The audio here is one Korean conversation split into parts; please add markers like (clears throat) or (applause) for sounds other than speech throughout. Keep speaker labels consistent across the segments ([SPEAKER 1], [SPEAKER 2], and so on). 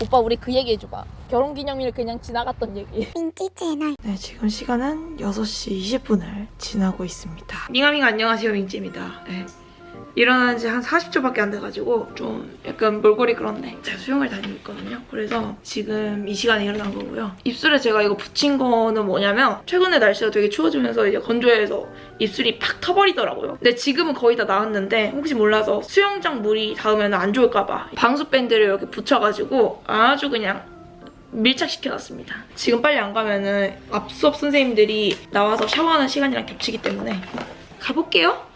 [SPEAKER 1] 오빠 우리 그 얘기 해줘봐. 결혼 기념일 그냥 지나갔던 얘기. (laughs)
[SPEAKER 2] 민지 채널
[SPEAKER 3] 네, 지금 시간은 6시 20분을 지나고 있습니다. 밍아밍 안녕하세요, 민지입니다. 네. 일어난 지 한 40초밖에 안 돼가지고 좀 약간 몰골이 그런데 제가 수영을 다니고 있거든요. 그래서 지금 이 시간에 일어난 거고요. 입술에 제가 이거 붙인 거는 뭐냐면 최근에 날씨가 되게 추워지면서 이제 건조해서 입술이 팍 터버리더라고요. 근데 지금은 거의 다 나았는데 혹시 몰라서 수영장 물이 닿으면 안 좋을까 봐 방수밴드를 이렇게 붙여가지고 아주 그냥 밀착시켜놨습니다. 지금 빨리 안 가면은 앞수업 선생님들이 나와서 샤워하는 시간이랑 겹치기 때문에 가볼게요.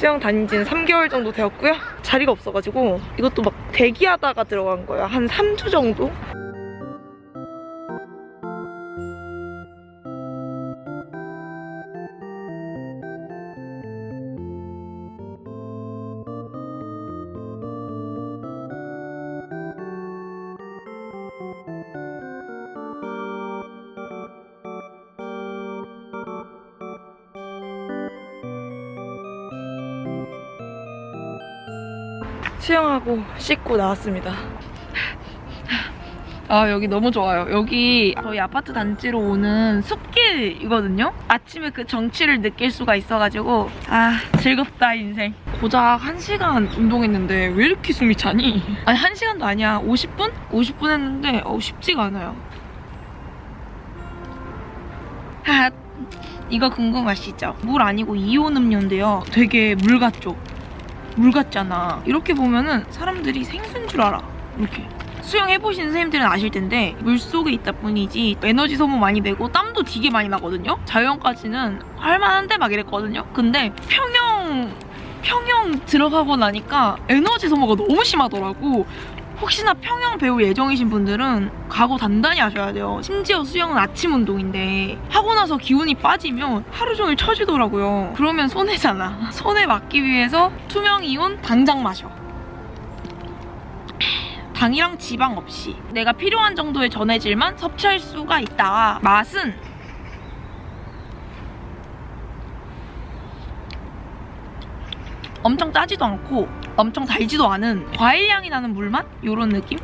[SPEAKER 3] 수영 다닌 지는 3개월 정도 되었고요. 자리가 없어가지고 이것도 막 대기하다가 들어간 거예요. 한 3주 정도? 수영하고 씻고 나왔습니다. 아 여기 너무 좋아요. 여기 저희 아파트 단지로 오는 숲길이거든요. 아침에 그 정취를 느낄 수가 있어가지고 아 즐겁다 인생. 고작 1시간 운동했는데 왜 이렇게 숨이 차니? 아니 1시간도 아니야. 50분? 50분 했는데 어, 쉽지가 않아요. 아 이거 궁금하시죠? 물 아니고 이온 음료인데요. 되게 물 같죠? 물 같잖아. 이렇게 보면은 사람들이 생수인 줄 알아. 이렇게. 수영해보신 선생님들은 아실 텐데 물 속에 있다 뿐이지 에너지 소모 많이 되고 땀도 되게 많이 나거든요. 자유형까지는 할만한데 막 이랬거든요. 근데 평영 평영 들어가고 나니까 에너지 소모가 너무 심하더라고. 혹시나 평영 배울 예정이신 분들은 각오 단단히 하셔야 돼요. 심지어 수영은 아침 운동인데 하고 나서 기운이 빠지면 하루 종일 처지더라고요. 그러면 손해잖아. (laughs) 손해 막기 위해서 투명 이온 당장 마셔. (clears throat) 당이랑 지방 없이 내가 필요한 정도의 전해질만 섭취할 수가 있다. 맛은 엄청 짜지도 않고 엄청 달지도 않은 과일 향이 나는 물맛? 요런 느낌?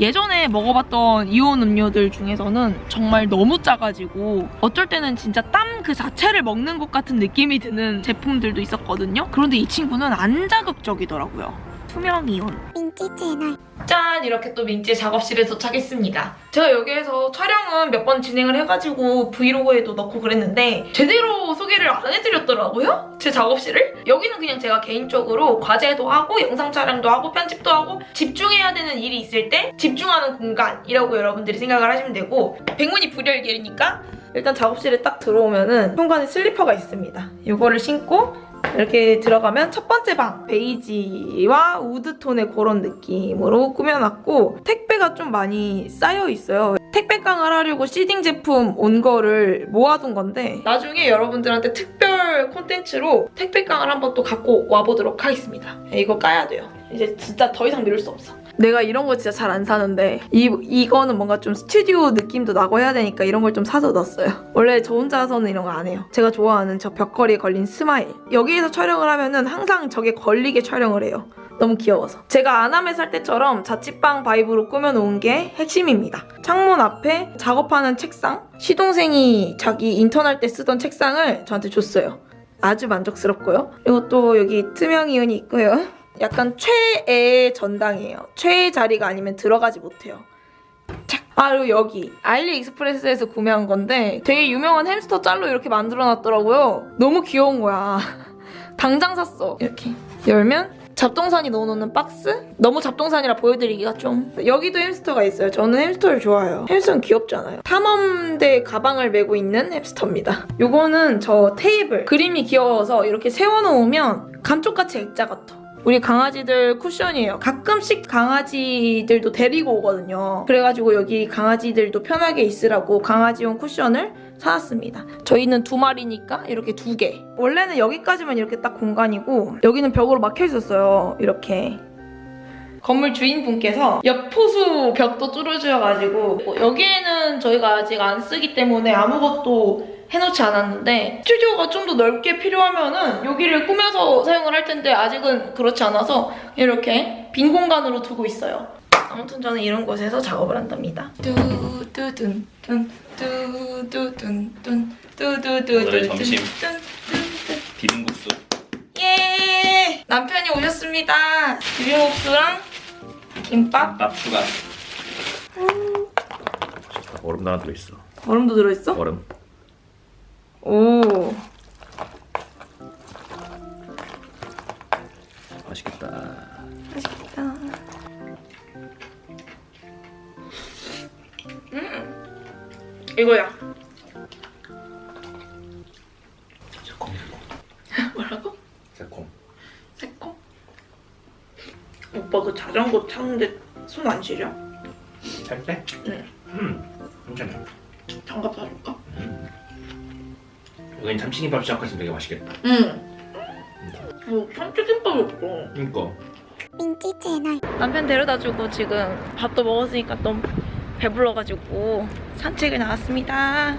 [SPEAKER 3] 예전에 먹어봤던 이온 음료들 중에서는 정말 너무 짜가지고 어쩔 때는 진짜 땀 그 자체를 먹는 것 같은 느낌이 드는 제품들도 있었거든요. 그런데 이 친구는 안 자극적이더라고요. 투명 이온.
[SPEAKER 2] 민지 채널
[SPEAKER 3] 짠! 이렇게 또 민지 작업실에 도착했습니다. 제가 여기에서 촬영은 몇 번 진행을 해가지고 브이로그에도 넣고 그랬는데 제대로 소개를 안 해드렸더라고요? 제 작업실을? 여기는 그냥 제가 개인적으로 과제도 하고 영상 촬영도 하고 편집도 하고 집중해야 되는 일이 있을 때 집중하는 공간이라고 여러분들이 생각을 하시면 되고 백문이 불여일견이니까 일단 작업실에 딱 들어오면은 현관에 슬리퍼가 있습니다. 이거를 신고 이렇게 들어가면 첫 번째 방 베이지와 우드톤의 그런 느낌으로 꾸며놨고 택배가 좀 많이 쌓여 있어요. 택배깡을 하려고 시딩 제품 온 거를 모아둔 건데 나중에 여러분들한테 특별 콘텐츠로 택배깡을 한번 또 갖고 와보도록 하겠습니다. 이거 까야 돼요. 이제 진짜 더 이상 미룰 수 없어. 내가 이런 거 진짜 잘 안 사는데 이, 이거는 뭔가 좀 스튜디오 느낌도 나고 해야 되니까 이런 걸 좀 사서 넣었어요. (laughs) 원래 저 혼자서는 이런 거 안 해요. 제가 좋아하는 저 벽걸이에 걸린 스마일. 여기에서 촬영을 하면은 항상 저게 걸리게 촬영을 해요. 너무 귀여워서. 제가 아남에 살 때처럼 자취방 바이브로 꾸며놓은 게 핵심입니다. 창문 앞에 작업하는 책상. 시동생이 자기 인턴할 때 쓰던 책상을 저한테 줬어요. 아주 만족스럽고요. 그리고 또 여기 투명 이온이 있고요. 약간 최애 전당이에요. 최애 자리가 아니면 들어가지 못해요. 착. 아 그리고 여기 알리익스프레스에서 구매한 건데 되게 유명한 햄스터 짤로 이렇게 만들어놨더라고요. 너무 귀여운 거야. (laughs) 당장 샀어. 이렇게 열면 잡동사니 넣어놓는 박스? 너무 잡동사니라 보여드리기가 좀 여기도 햄스터가 있어요. 저는 햄스터를 좋아해요. 햄스터는 귀엽잖아요. 탐험대 가방을 메고 있는 햄스터입니다. 요거는 저 테이블 그림이 귀여워서 이렇게 세워놓으면 감쪽같이 액자 같아. 우리 강아지들 쿠션이에요. 가끔씩 강아지들도 데리고 오거든요. 그래가지고 여기 강아지들도 편하게 있으라고 강아지용 쿠션을 사왔습니다. 저희는 두 마리니까 이렇게 두 개. 원래는 여기까지만 이렇게 딱 공간이고 여기는 벽으로 막혀 있었어요. 이렇게. 건물 주인분께서 옆포수 벽도 뚫어주셔가지고 뭐 여기에는 저희가 아직 안 쓰기 때문에 아무것도 해놓지 않았는데 스튜디오가 좀 더 넓게 필요하면은 여기를 꾸며서 사용을 할 텐데 아직은 그렇지 않아서 이렇게 빈 공간으로 두고 있어요. 아무튼 저는 이런 곳에서 작업을 한답니다.
[SPEAKER 2] 오늘의 점심.
[SPEAKER 3] 둔, 둔, 둔.
[SPEAKER 2] 비빔국수
[SPEAKER 3] 예! 남편이 오셨습니다. 비빔국수랑 김밥.
[SPEAKER 2] 김밥 추가 얼음도 하나 들어있어
[SPEAKER 3] 얼음도 들어있어?
[SPEAKER 2] 얼음
[SPEAKER 3] 오.
[SPEAKER 2] 맛있겠다
[SPEAKER 3] 맛있겠다. 음. 이거야.
[SPEAKER 2] 새콤 (laughs)
[SPEAKER 3] 뭐라고?
[SPEAKER 2] 새콤
[SPEAKER 3] 새콤? 오빠 그 자전거 타는데 손 안 시려?
[SPEAKER 2] 살 때?
[SPEAKER 3] 응.
[SPEAKER 2] 음 괜찮아 여긴 참치김밥 시작했으면 되게 맛있겠다
[SPEAKER 3] 응. 뭐 참치김밥이 없어.
[SPEAKER 2] 그니까
[SPEAKER 3] 남편 데려다주고 지금 밥도 먹었으니까 너무 배불러가지고 산책을 나왔습니다.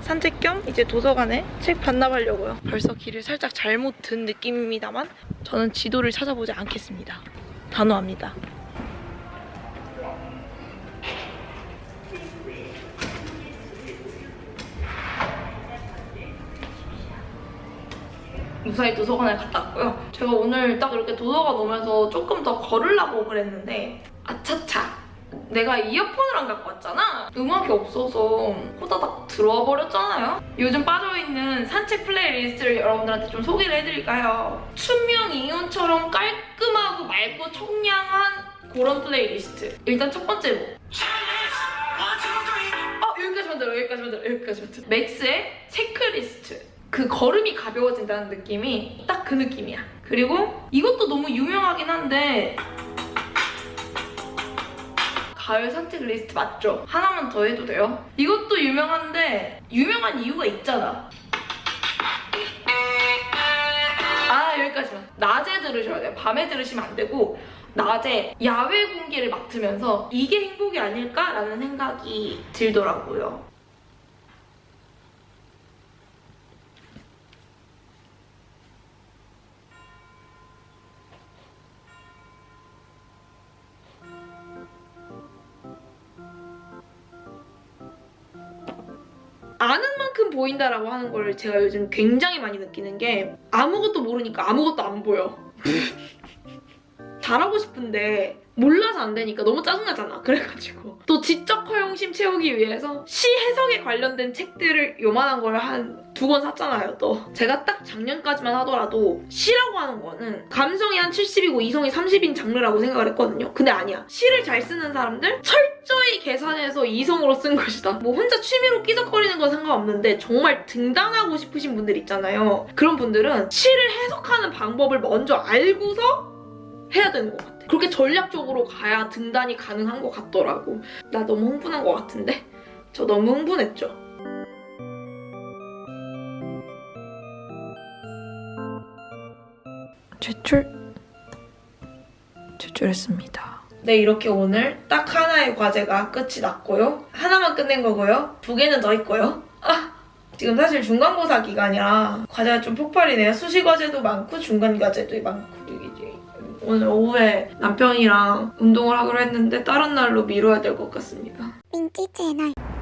[SPEAKER 3] 산책 겸 이제 도서관에 책 반납하려고요. 벌써 길을 살짝 잘못 든 느낌입니다만 저는 지도를 찾아보지 않겠습니다. 단호합니다. 무사히 도서관에 갔다 왔고요. 제가 오늘 딱 이렇게 도서관 오면서 조금 더 걸으려고 그랬는데 아차차 내가 이어폰을 안 갖고 왔잖아. 음악이 없어서 호다닥 들어와 버렸잖아요. 요즘 빠져있는 산책 플레이리스트를 여러분들한테 좀 소개를 해드릴까요? 춘명 이온처럼 깔끔하고 맑고 청량한 그런 플레이리스트. 일단 첫 번째로 어 여기까지만 들어 여기까지만 들어 여기까지만 들어 맥스의 체크리스트 그 걸음이 가벼워진다는 느낌이 딱 그 느낌이야 그리고 이것도 너무 유명하긴 한데 가을 산책 리스트 맞죠? 하나만 더 해도 돼요? 이것도 유명한데 유명한 이유가 있잖아 아 여기까지만 낮에 들으셔야 돼요 밤에 들으시면 안 되고 낮에 야외 공기를 맡으면서 이게 행복이 아닐까라는 생각이 들더라고요. 아는 만큼 보인다라고 하는 걸 제가 요즘 굉장히 많이 느끼는 게 아무것도 모르니까 아무것도 안 보여. (laughs) 잘하고 싶은데 몰라서 안 되니까 너무 짜증나잖아. 그래가지고 또 지적 허용심 채우기 위해서 시 해석에 관련된 책들을 요만한 걸 한 두 권 샀잖아요. 또 제가 딱 작년까지만 하더라도 시라고 하는 거는 감성이 한 70이고 이성이 30인 장르라고 생각을 했거든요. 근데 아니야. 시를 잘 쓰는 사람들 철저히 계산해서 이성으로 쓴 것이다. 뭐 혼자 취미로 끼적거리는 건 상관없는데 정말 등단하고 싶으신 분들 있잖아요. 그런 분들은 시를 해석하는 방법을 먼저 알고서 해야 되는 것 같아. 그렇게 전략적으로 가야 등단이 가능한 것 같더라고. 나 너무 흥분한 것 같은데? 저 너무 흥분했죠? 제출 제출했습니다. 네 이렇게 오늘 딱 하나의 과제가 끝이 났고요. 하나만 끝낸 거고요. 두 개는 더 있고요. 아 지금 사실 중간고사 기간이라 과제가 좀 폭발이네요. 수시 과제도 많고 중간 과제도 많고 오늘 오후에 남편이랑 운동을 하기로 했는데 다른 날로 미뤄야 될 것 같습니다.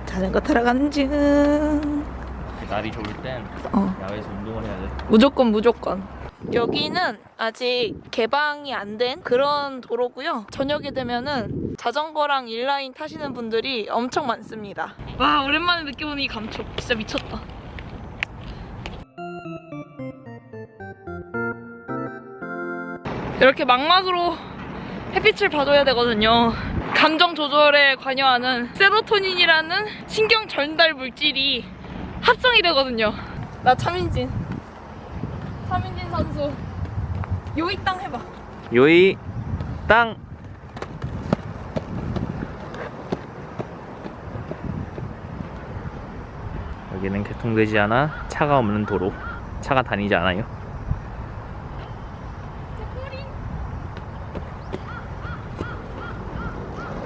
[SPEAKER 3] 자전거 타러 가는 중.
[SPEAKER 2] 날이 좋을 땐
[SPEAKER 3] 어.
[SPEAKER 2] 야외에서 운동을 해야 돼
[SPEAKER 3] 무조건 무조건. 여기는 아직 개방이 안 된 그런 도로고요. 저녁이 되면은 자전거랑 인라인 타시는 분들이 엄청 많습니다. 와 오랜만에 느껴보는 이 감촉 진짜 미쳤다. 이렇게 망막으로 햇빛을 봐줘야 되거든요. 감정 조절에 관여하는 세로토닌이라는 신경 전달 물질이 합성이 되거든요. 나 차민진. 차민진 선수. 요이 땅 해봐.
[SPEAKER 2] 요이 땅 여기는 개통되지 않아 차가 없는 도로 차가 다니지 않아요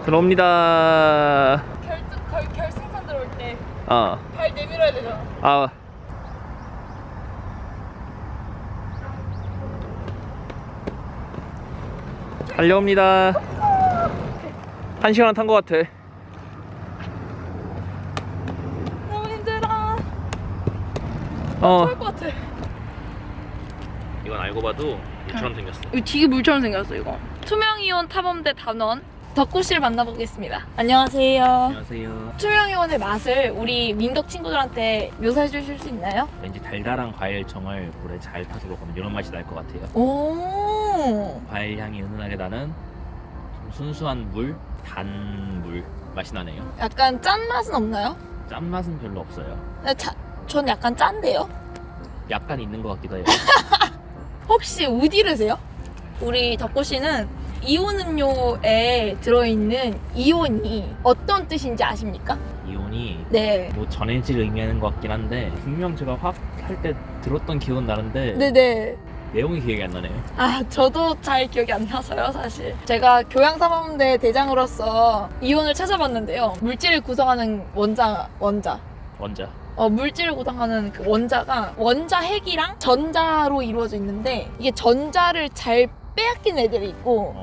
[SPEAKER 2] 들어옵니다
[SPEAKER 3] 결승 결, 결승선 들어올 때
[SPEAKER 2] 어,
[SPEAKER 3] 발 내밀어야 되잖아.
[SPEAKER 2] 아 달려옵니다 한 시간 탄 것 같아.
[SPEAKER 3] 너무 힘들어.
[SPEAKER 2] 어.
[SPEAKER 3] 토할 것 같아.
[SPEAKER 2] 이건 알고 봐도 물처럼 생겼어.
[SPEAKER 3] 이거 되게 물처럼 생겼어 이거. 투명 이온 탐험대 단원 덕구 씨를 만나보겠습니다. 안녕하세요.
[SPEAKER 2] 안녕하세요.
[SPEAKER 3] 투명이온의 맛을 우리 민덕 친구들한테 묘사해 주실 수 있나요?
[SPEAKER 2] 왠지 달달한 과일청을 물에 잘 타서 먹으면 이런 맛이 날 것 같아요.
[SPEAKER 3] 오.
[SPEAKER 2] 과일 향이 은은하게 나는 좀 순수한 물, 단 물 맛이 나네요.
[SPEAKER 3] 약간 짠 맛은 없나요?
[SPEAKER 2] 짠 맛은 별로 없어요.
[SPEAKER 3] 근데 자, 전 약간 짠데요.
[SPEAKER 2] 약간 있는 것 같기도 해요. (laughs)
[SPEAKER 3] 혹시 우디르세요? 우리 덕구 씨는 이온 음료에 들어있는 이온이 어떤 뜻인지 아십니까?
[SPEAKER 2] 이온이
[SPEAKER 3] 네.
[SPEAKER 2] 뭐 전해질 의미하는 것 같긴 한데 분명 제가 화학 할 때 들었던 기억은 나는데
[SPEAKER 3] 네네.
[SPEAKER 2] 내용이 기억이 안 나네요.
[SPEAKER 3] 아, 저도 잘 기억이 안 나서요, 사실. 제가 교양사범대 대장으로서 이온을 찾아봤는데요. 물질을 구성하는 원자, 원자.
[SPEAKER 2] 원자.
[SPEAKER 3] 어, 물질을 구성하는 그 원자가 원자 핵이랑 전자로 이루어져 있는데 이게 전자를 잘 빼앗긴 애들이 있고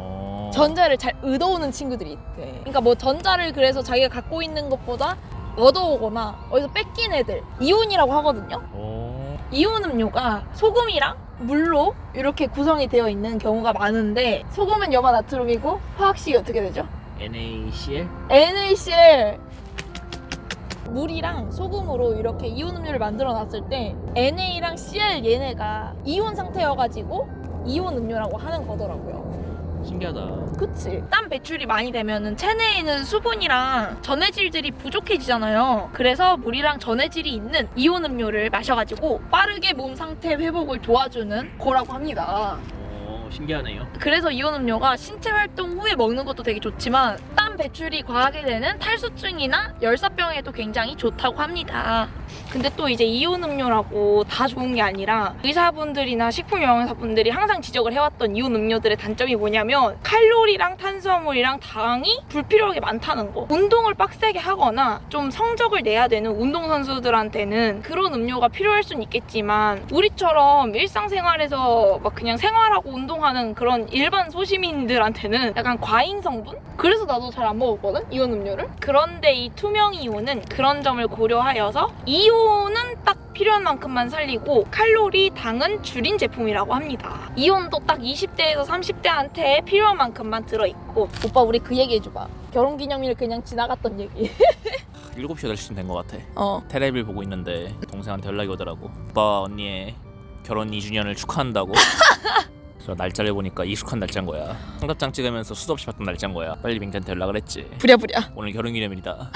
[SPEAKER 2] 어...
[SPEAKER 3] 전자를 잘 얻어오는 친구들이 있대. 그러니까 뭐 전자를 그래서 자기가 갖고 있는 것보다 얻어오거나 어디서 뺏긴 애들 이온이라고 하거든요.
[SPEAKER 2] 어...
[SPEAKER 3] 이온 음료가 소금이랑 물로 이렇게 구성이 되어 있는 경우가 많은데 소금은 염화 나트륨이고 화학식이 어떻게 되죠?
[SPEAKER 2] NaCl?
[SPEAKER 3] NaCl 물이랑 소금으로 이렇게 이온 음료를 만들어 놨을 때 NA랑 Cl 얘네가 이온 상태여가지고 이온 음료라고 하는 거더라고요.
[SPEAKER 2] 신기하다.
[SPEAKER 3] 그치. 땀 배출이 많이 되면은 체내에 있는 수분이랑 전해질들이 부족해지잖아요. 그래서 물이랑 전해질이 있는 이온 음료를 마셔가지고 빠르게 몸 상태 회복을 도와주는 거라고 합니다.
[SPEAKER 2] 어... 신기하네요.
[SPEAKER 3] 그래서 이온 음료가 신체 활동 후에 먹는 것도 되게 좋지만 땀 배출이 과하게 되는 탈수증이나 열사병에도 굉장히 좋다고 합니다. 근데 또 이제 이온 음료라고 다 좋은 게 아니라 의사분들이나 식품 영양사분들이 항상 지적을 해왔던 이온 음료들의 단점이 뭐냐면 칼로리랑 탄수화물이랑 당이 불필요하게 많다는 거. 운동을 빡세게 하거나 좀 성적을 내야 되는 운동선수들한테는 그런 음료가 필요할 수는 있겠지만 우리처럼 일상생활에서 막 그냥 생활하고 운동하는 그런 일반 소시민들한테는 약간 과잉 성분? 그래서 나도 잘안 먹었거든? 이온 음료를? 그런데 이 투명 이온은 그런 점을 고려하여서 이온은 딱 필요한 만큼만 살리고 칼로리, 당은 줄인 제품이라고 합니다. 이온도 딱 20대에서 30대한테 필요한 만큼만 들어있고. 오빠 우리 그 얘기 해줘봐. 결혼기념일 그냥 지나갔던 얘기. (laughs)
[SPEAKER 2] 7시 8시쯤 된 것 같아.
[SPEAKER 3] 어.
[SPEAKER 2] 테레비를 보고 있는데 동생한테 연락이 오더라고. 오빠 언니의 결혼 2주년을 축하한다고. (laughs) 그래서 날짜를 보니까 익숙한 날짜인 거야. 청첩장 찍으면서 수도 없이 봤던 날짜인 거야. 빨리 민트한테 연락을 했지.
[SPEAKER 3] 부랴부랴
[SPEAKER 2] 오늘 결혼기념일이다.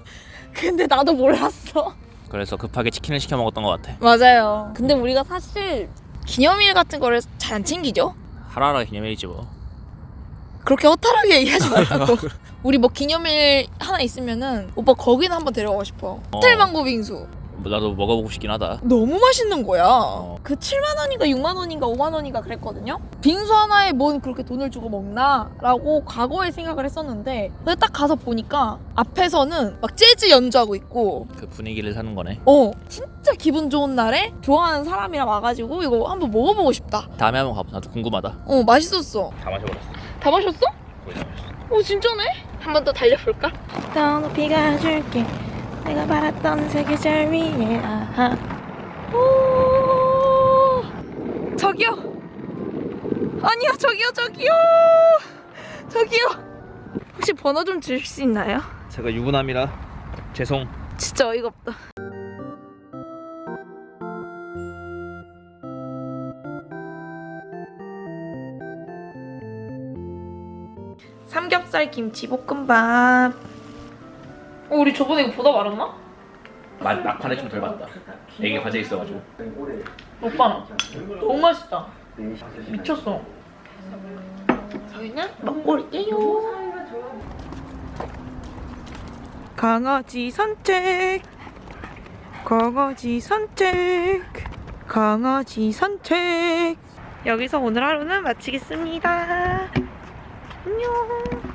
[SPEAKER 2] (laughs)
[SPEAKER 3] 근데 나도 몰랐어
[SPEAKER 2] 그래서 급하게 치킨을 시켜 먹었던 것 같아.
[SPEAKER 3] 맞아요 근데 우리가 사실 기념일 같은 거를 잘 안 챙기죠?
[SPEAKER 2] 하루하루 기념일이지 뭐.
[SPEAKER 3] 그렇게 허탈하게 얘기하지 (laughs) 말라고. 우리 뭐 기념일 하나 있으면은 오빠 거기는 한번 데려가고 싶어. 호텔 망고 빙수.
[SPEAKER 2] 뭐 나도 먹어보고 싶긴 하다.
[SPEAKER 3] 너무 맛있는 거야.
[SPEAKER 2] 어.
[SPEAKER 3] 그 7만 원인가 6만 원인가 5만 원인가 그랬거든요. 빙수 하나에 뭔 그렇게 돈을 주고 먹나라고 과거에 생각을 했었는데 근데 딱 가서 보니까 앞에서는 막 재즈 연주하고 있고
[SPEAKER 2] 그 분위기를 사는 거네.
[SPEAKER 3] 어 진짜 기분 좋은 날에 좋아하는 사람이랑 와가지고 이거 한번 먹어보고 싶다.
[SPEAKER 2] 다음에 한번 가봐. 나도 궁금하다.
[SPEAKER 3] 어 맛있었어.
[SPEAKER 2] 다 마셔버렸어.
[SPEAKER 3] 다 마셨어?
[SPEAKER 2] 거의 다 마셨어.
[SPEAKER 3] 오 진짜네? 한 번 더 달려볼까? 더 높이 가줄게 내가 바랐던 세계 절 위에 아하. 오! 저기요. 아니요 저기요 저기요. 저기요. 혹시 번호 좀 주실 수 있나요?
[SPEAKER 2] 제가 유부남이라 죄송.
[SPEAKER 3] 진짜 어이가 없다. 삼겹살 김치 볶음밥 어, 우리 저번에 이거 보다 말았나?
[SPEAKER 2] 막, 막판에 좀 덜 봤다. 애기 과제 있어가지고.
[SPEAKER 3] 오빠 너무 맛있다. 미쳤어. 저희는 먹고 올게요.
[SPEAKER 4] 강아지 산책. 강아지 산책. 강아지 산책.
[SPEAKER 3] 여기서 오늘 하루는 마치겠습니다. 안녕